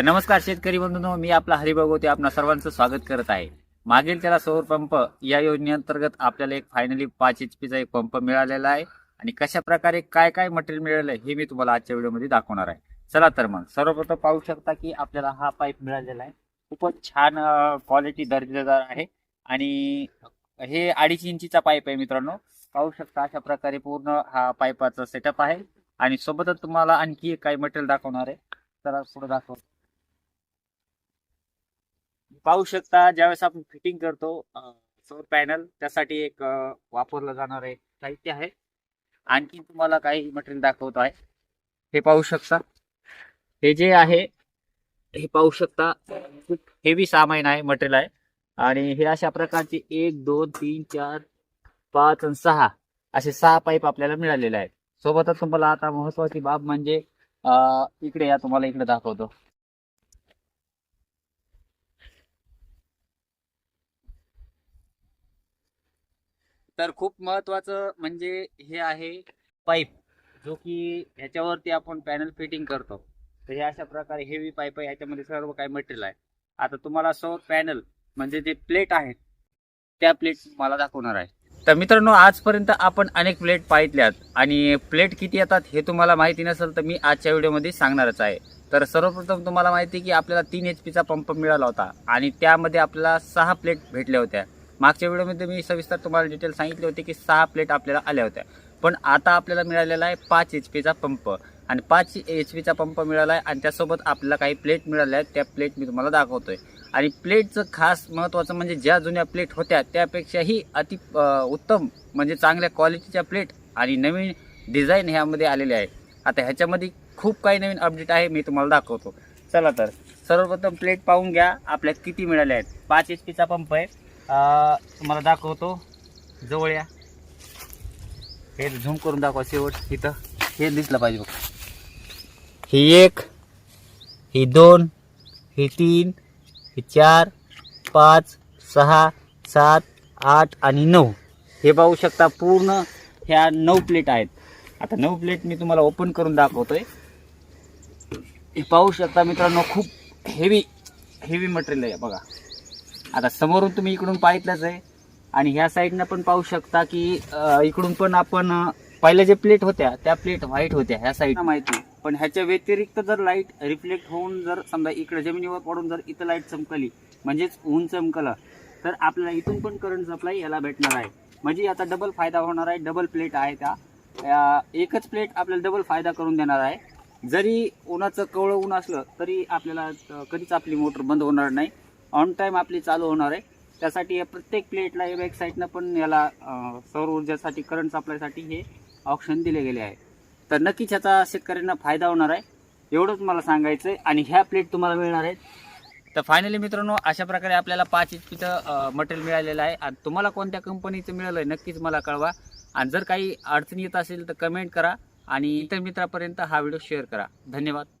तर नमस्कार शेतकरी बंधूंनो मी आपला हरिभागवते आपणा सर्वांचं स्वागत करत आहे. मागील त्याला सौर पंप या योजनेअंतर्गत आपल्याला एक फायनली पाच एच पीचा एक पंप मिळालेला आहे. आणि कशा प्रकारे काय काय मटेरियल मिळालं हे मी तुम्हाला आजच्या व्हिडिओमध्ये दाखवणार आहे. चला तर मग सर्वप्रथम पाहू शकता की आपल्याला हा पाईप मिळालेला आहे. खूपच छान क्वालिटी दर्जेदार आहे. आणि हे अडीच इंचीचा पाईप आहे मित्रांनो. पाहू शकता अशा प्रकारे पूर्ण हा पाईपाचा सेटअप आहे. आणि सोबतच तुम्हाला आणखी एक काही मटेरियल दाखवणार आहे. चला पुढे दाखव. पाहू शकता ज्यावेळेस आपण फिटिंग करतो सौर पॅनल त्यासाठी एक वापरलं जाणार आहे साहित्य आहे. आणखी तुम्हाला काही मटेरियल दाखवत आहे. हे पाहू शकता. हे जे आहे हे पाहू शकता खूप हेवी सामान आहे मटेरियल आहे. आणि हे अशा प्रकारचे एक दोन तीन चार पाच आणि सहा असे सहा पाईप आपल्याला मिळालेले आहेत. सोबतच तुम्हाला आता महत्वाची बाब म्हणजे इकडे या तुम्हाला इकडे दाखवतो. तर खूप महत्वाचं म्हणजे हे आहे पाईप जो की ह्याच्यावरती आपण पॅनल फिटिंग करतो. तर हे अशा प्रकारे हेवी पाईप आहे ह्याच्यामध्ये सर्व काही मटेरियल आहे. आता तुम्हाला सौर पॅनल म्हणजे जे प्लेट आहेत त्या प्लेट मला दाखवणार आहे. तर मित्रांनो आजपर्यंत आपण अनेक प्लेट पाहितल्यात आणि प्लेट किती येतात हे तुम्हाला माहिती नसेल तर मी आजच्या व्हिडिओमध्ये सांगणारच आहे. तर सर्वप्रथम तुम्हाला माहिती आहे की आपल्याला तीन एच पीचा पंप मिळाला होता आणि त्यामध्ये आपल्याला सहा प्लेट भेटल्या होत्या. मागच्या व्हिडिओमध्ये मी सविस्तर तुम्हाला डिटेल सांगितले होते की सहा प्लेट आपल्याला आल्या होत्या. पण आता आपल्याला मिळालेला आहे पाच एच पीचा पंप आणि पाच एच पीचा पंप मिळाला आहे आणि त्यासोबत आपल्याला काही प्लेट मिळाल्या आहेत. त्या प्लेट मी तुम्हाला दाखवतोय. आणि प्लेटचं खास महत्त्वाचं म्हणजे ज्या जुन्या प्लेट होत्या त्यापेक्षाही अति उत्तम म्हणजे चांगल्या क्वालिटीच्या प्लेट आणि नवीन डिझाईन ह्यामध्ये आलेले आहे. आता ह्याच्यामध्ये खूप काही नवीन अपडेट आहे मी तुम्हाला दाखवतो. चला तर सर्वप्रथम प्लेट पाहून घ्या आपल्यात किती मिळाले आहेत. पाच एच पीचा पंप आहे. तुम्हाला दाखवतो. जवळ या. हे झूम करून दाखवा शेवट. इथं. हे दिसलं पाहिजे बघ. ही एक ही दोन ही तीन ही चार पाच सहा सात आठ आणि नऊ. हे पाहू शकता पूर्ण ह्या नऊ प्लेट आहेत. आता नऊ प्लेट मी तुम्हाला ओपन करून दाखवतोय. हे पाहू शकता मित्रांनो खूप हेवी हेवी मटेरियल आहे बघा. आता समोरून तुम्ही इकडून पाहितलंच आहे. आणि ह्या साईडनं पण पाहू शकता की इकडून पण आपण पहिल्या जे प्लेट होत्या त्या प्लेट व्हाईट होत्या ह्या साईड माहिती पण ह्याच्या व्यतिरिक्त जर लाइट रिफ्लेक्ट होऊन जर समजा इकडे जमिनीवर पडून जर इथं लाइट चमकली म्हणजेच ऊन चमकलं तर आपल्याला इथून पण करंट सप्लाय याला भेटणार आहे. म्हणजे आता डबल फायदा होणार आहे डबल प्लेट आहे त्या. या एकच प्लेट आपल्याला डबल फायदा करून देणार आहे. जरी उन्हाचं कवळं ऊन असलं तरी आपल्याला कधीच आपली मोटर बंद होणार नाही. ऑन टाईम आपली चालू होणार आहे. त्यासाठी या प्रत्येक प्लेटला या वेबसाईटनं पण याला सौर ऊर्जेसाठी करंट सप्लायसाठी हे ऑप्शन दिले गेले आहे. तर नक्कीच ह्याचा शेतकऱ्यांना फायदा होणार आहे. एवढंच मला सांगायचं आहे आणि ह्या प्लेट तुम्हाला मिळणार आहेत. तर फायनली मित्रांनो अशा प्रकारे आपल्याला पाच एच पीचं मटेरियल मिळालेलं आहे. आणि तुम्हाला कोणत्या कंपनीचं मिळालं आहे नक्कीच मला कळवा. आणि जर काही अडचणी येत असेल तर कमेंट करा. आणि इतर मित्रापर्यंत हा व्हिडिओ शेअर करा. धन्यवाद.